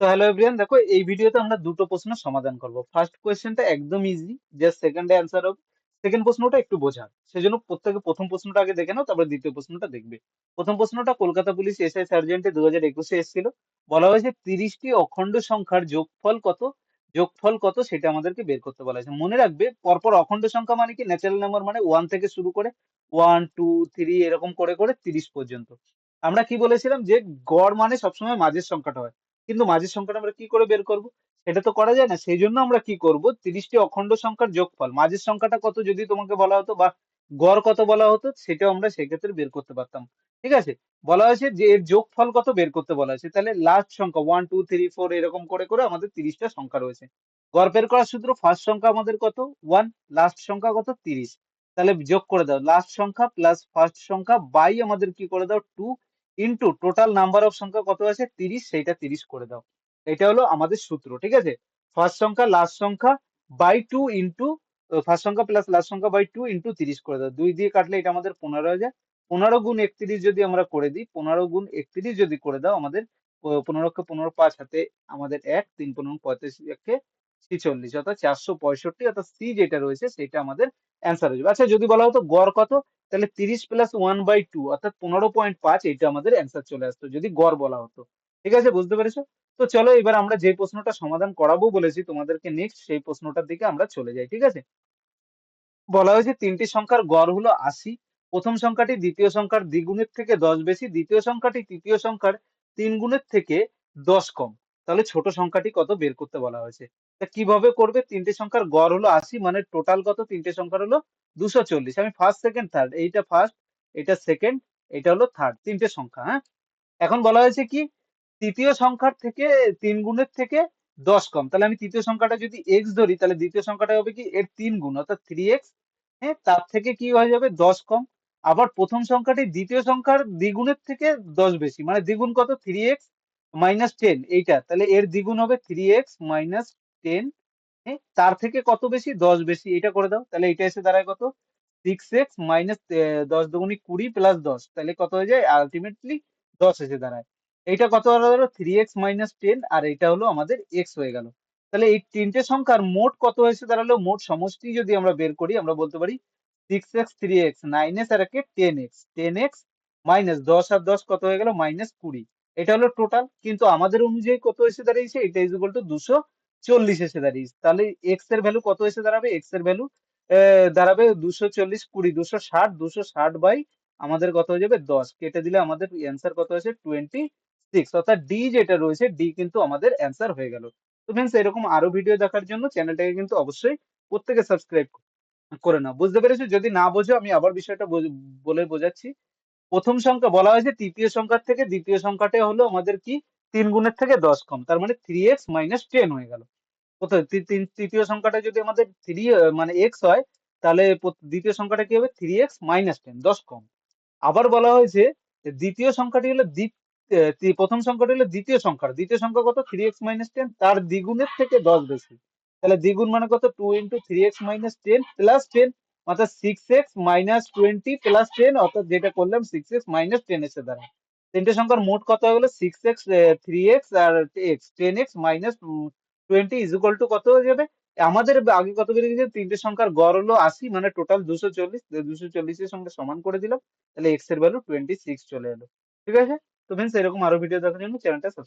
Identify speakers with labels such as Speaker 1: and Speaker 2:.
Speaker 1: তো hello everyone দেখো, এই ভিডিওতে আমরা দুটো প্রশ্ন সমাধান করব। ফার্স্ট কোয়েশ্চেনটা একদম ইজি জাস্ট সেকেন্ডে অ্যান্সার হবে সেকেন্ড প্রশ্নটা একটু বোঝার। সেজন্য প্রত্যেকে প্রথম প্রশ্নটা আগে দেখে নাও, তারপরে দ্বিতীয় প্রশ্নটা দেখবে। প্রথম প্রশ্নটা, কলকাতা পুলিশ এসআই সার্জেন্টে দু হাজার একুশে এসেছিল। বলা হয়েছে, তিরিশটি অখণ্ড সংখ্যার যোগফল কত? যোগফল কত? সেটা আমাদেরকে বের করতে বলা হয়েছে। মনে রাখবে, পরপর অখণ্ড সংখ্যা মানে কি? ন্যাচারাল নাম্বার মানে ওয়ান থেকে শুরু করে ওয়ান টু থ্রি এরকম করে করে তিরিশ পর্যন্ত। আমরা কি বলেছিলাম যে, গড় মানে সবসময় মাঝের সংখ্যাটা হয়। কিন্তু মাঝের সংখ্যাটা আমরা কি করে বের করব? সেটা তো করা যায় না। সেই জন্য আমরা কি করব? তিরিশটি অখণ্ড সংখ্যার যোগফল। মাঝের সংখ্যাটা কত যদি তোমাকে বলা হতো বা গড় কত বলা হতো, সেটাও আমরা সেক্ষেত্রে বের করতে পারতাম। ঠিক আছে? বলা হয়েছে যে এর যোগফল কত বের করতে বলা হয়েছে। তাহলে লাস্ট সংখ্যা ওয়ান টু থ্রি ফোর এরকম করে করে আমাদের তিরিশটা সংখ্যা রয়েছে। গড় বের করার সূত্র ফার্স্ট সংখ্যা আমাদের কত? ওয়ান লাস্ট সংখ্যা কত? তিরিশ। তাহলে যোগ করে দাও। লাস্ট সংখ্যা প্লাস ফার্স্ট সংখ্যা বাই আমাদের কি করে দাও? Two into total number of সংখ্যা কত আছে? তিরিশ, সেইটা তিরিশ করে দাও। এটা হলো আমাদের সূত্র, ঠিক আছে? ফার্স্ট সংখ্যা লাস্ট সংখ্যা বাই টু ইন্টু ফার্স্ট সংখ্যা প্লাস লাস্ট সংখ্যা বাই টু ইন্টু তিরিশ করে দাও। দুই দিয়ে কাটলে এটা আমাদের পনেরো হয়ে যায়। পনেরো গুণ একত্রিশ যদি আমরা করে দিই, পনেরো গুণ একত্রিশ যদি করে দাও, আমাদের পনেরোকে পনেরো পাঁচ হাতে আমাদের এক, তিন পনেরো পঁয়ত্রিশ একে ছিচল্লিশ, অর্থাৎ চারশো পঁয়ষট্টি, অর্থাৎ সি যেটা রয়েছে, সেটা আমাদের অ্যান্সার হয়ে যাবে। আচ্ছা যদি বলা হতো গড় কত? তাহলে তিরিশ প্লাস ওয়ান বাই টু অর্থাৎ পনেরো পয়েন্ট পাঁচ এটা আমাদের অ্যান্সার চলে আসতো, যদি গড় বলা হতো। ঠিক আছে, বুঝতে পেরেছ? তো চলো এবার আমরা যে প্রশ্নটা সমাধান করাবো বলেছি তোমাদেরকে নেক্সট সেই প্রশ্নটার দিকে আমরা চলে যাই, ঠিক আছে? বলা হয়েছে তিনটি সংখ্যার গড় হলো আশি, প্রথম সংখ্যাটি দ্বিতীয় সংখ্যার দ্বিগুণের থেকে দশ বেশি, দ্বিতীয় সংখ্যাটি তৃতীয় সংখ্যার তিন গুণের থেকে দশ কম। তাহলে ছোট সংখ্যাটি কত বের করতে বলা হয়েছে? তা কীভাবে করবে? তিনটে সংখ্যার গড় হলো আশি মানে টোটাল কত? তিনটে সংখ্যার হলো দুশো চল্লিশ। আমি ফার্স্ট সেকেন্ড থার্ড এইটা ফার্স্ট এটা সেকেন্ড এটা হলো থার্ড তিনটে সংখ্যা হ্যাঁ? এখন বলা হয়েছে কি? তৃতীয় সংখ্যার থেকে তিন গুণের থেকে দশ কম। তাহলে আমি তৃতীয় সংখ্যাটা যদি এক্স ধরি, তাহলে দ্বিতীয় সংখ্যাটা হবে কি? এর তিন গুণ, অর্থাৎ থ্রি এক্স হ্যাঁ? তার থেকে কি হয়ে যাবে? দশ কম। আবার প্রথম সংখ্যাটি দ্বিতীয় সংখ্যার দ্বিগুণের থেকে দশ বেশি মানে দ্বিগুণ কত? থ্রি এক্স মাইনাস টেন এইটা। তাহলে এর দ্বিগুণ হবে থ্রি এক্স মাইনাস টেন হ্যাঁ তার থেকে কত বেশি? দশ বেশি এটা করে দাও। তাহলে এটা এসে দাঁড়ায় কত? সিক্স এক্স মাইনাস দশ দুগুণি কুড়ি প্লাস দশ, তাহলে কত হয়ে যায়? আলটিমেটলি দশ এসে দাঁড়ায়। এইটা কত হলো থ্রি এক্স মাইনাস টেন আর এটা হলো আমাদের এক্স হয়ে গেল। তাহলে এই তিনটে সংখ্যার মোট কত হয়েছে দাঁড়াল? মোট সমষ্টি যদি আমরা বের করি, আমরা বলতে পারি six x three x nine x আর একে ten x ten x minus দশ আর দশ কত হয়ে গেল? মাইনাস কুড়ি। এটা হলো টোটাল কিন্তু আমাদের অনুযায়ী কত এসে দাঁড়িয়েছে? এটা ইজ ইকুয়াল টু দুশো চল্লিশ এসে দাঁড়িয়েছে। তাহলে এক্সের ভ্যালু কত এসে দাঁড়াবে? এক্সের ভ্যালু দাঁড়াবে দুশো চল্লিশ কুড়ি, দুশো ষাট দুশো ষাট বাই আমাদের কত হয়ে যাবে? দশ। কেটে দিলে আমাদের অ্যান্সার কত আছে টোয়েন্টি সিক্স অর্থাৎ ডি যেটা রয়েছে ডি কিন্তু আমাদের অ্যান্সার হয়ে গেল। তো ফ্রেন্ডস এরকম আরও ভিডিও দেখার জন্য চ্যানেলটাকে কিন্তু অবশ্যই প্রত্যেকে সাবস্ক্রাইব করে নাও। বুঝতে পেরেছ? যদি না বোঝো, আমি আবার বিষয়টা বলে বোঝাচ্ছি। প্রথম সংখ্যা বলা হয়েছে, তৃতীয় সংখ্যার থেকে দ্বিতীয় সংখ্যাটা হলো আমাদের কি? তিন গুণের থেকে দশ কম, তার মানে থ্রি এক্স মাইনাস টেন হয়ে গেল। তৃতীয় সংখ্যাটা যদি আমাদের থ্রি মানে এক্স হয়, তাহলে দ্বিতীয় সংখ্যাটা কি হবে? থ্রি এক্স মাইনাস টেন দশ কম। আবার বলা হয়েছে দ্বিতীয় সংখ্যাটি হলো প্রথম সংখ্যাটি হলো দ্বিতীয় সংখ্যা। দ্বিতীয় সংখ্যা কত? থ্রি এক্স মাইনাস টেন তার দ্বিগুণের থেকে দশ বেশি। তাহলে দ্বিগুণ মানে কত? Two into three x minus ten plus ten অর্থাৎ six x minus twenty plus ten অর্থাৎ যেটা করলাম সিক্স এক্স মাইনাস টেন এসে দাঁড়ায়। তিনটে সংখ্যার মোট কত হয়ে গেলো? Six x three x R x ten x minus twenty is equal to কত হয়ে যাবে? আমাদের আগে কত বেরিয়ে গেছে? তিনটে সংখ্যার গড় হলো আশি মানে টোটাল দুশো চল্লিশ দুশো চল্লিশের সঙ্গে সমান করে দিলাম। তাহলে এক্সের ভ্যালু টোয়েন্টি সিক্স চলে এলো। ঠিক আছে? তো ফ্রেন্ডস এরকম আরও ভিডিও দেখার জন্য চ্যানেলটা সাবস্ক্রাইব